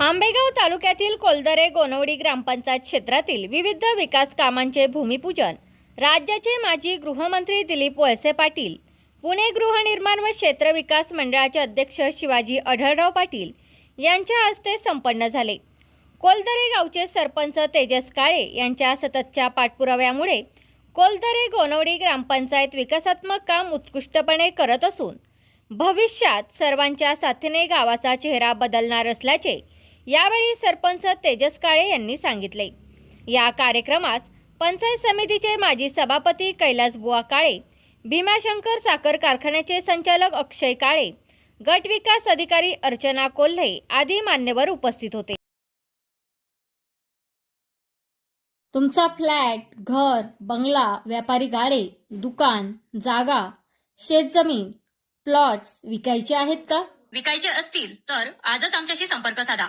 आंबेगाव तालुक्यातील कोलदरे गोनवडी ग्रामपंचायत क्षेत्रातील विविध विकास कामांचे भूमिपूजन राज्याचे माजी गृहमंत्री दिलीप वळसे पाटील पुणे गृहनिर्माण व क्षेत्र विकास मंडळाचे अध्यक्ष शिवाजी अढळराव पाटील यांच्या हस्ते संपन्न झाले. कोलदरे गावचे सरपंच तेजस काळे यांच्या सततच्या पाठपुराव्यामुळे कोलदरे गोनवडी ग्रामपंचायत विकासात्मक काम उत्कृष्टपणे करत असून भविष्यात सर्वांच्या साथीने गावाचा चेहरा बदलणार असल्याचे यावेळी सरपंच तेजस काळे यांनी सांगितले. या कार्यक्रमास पंचायत समितीचे माजी सभापती कैलास बुवा काळे भीमाशंकर साखर कारखान्याचे संचालक अक्षय काळे गट विकास अधिकारी अर्चना कोल्हे आदी मान्यवर उपस्थित होते. तुमचा फ्लॅट घर बंगला व्यापारी गाडे दुकान जागा शेतजमीन प्लॉट्स विकायचे आहेत का? विकायचे असतील तर आजच आमच्याशी संपर्क साधा.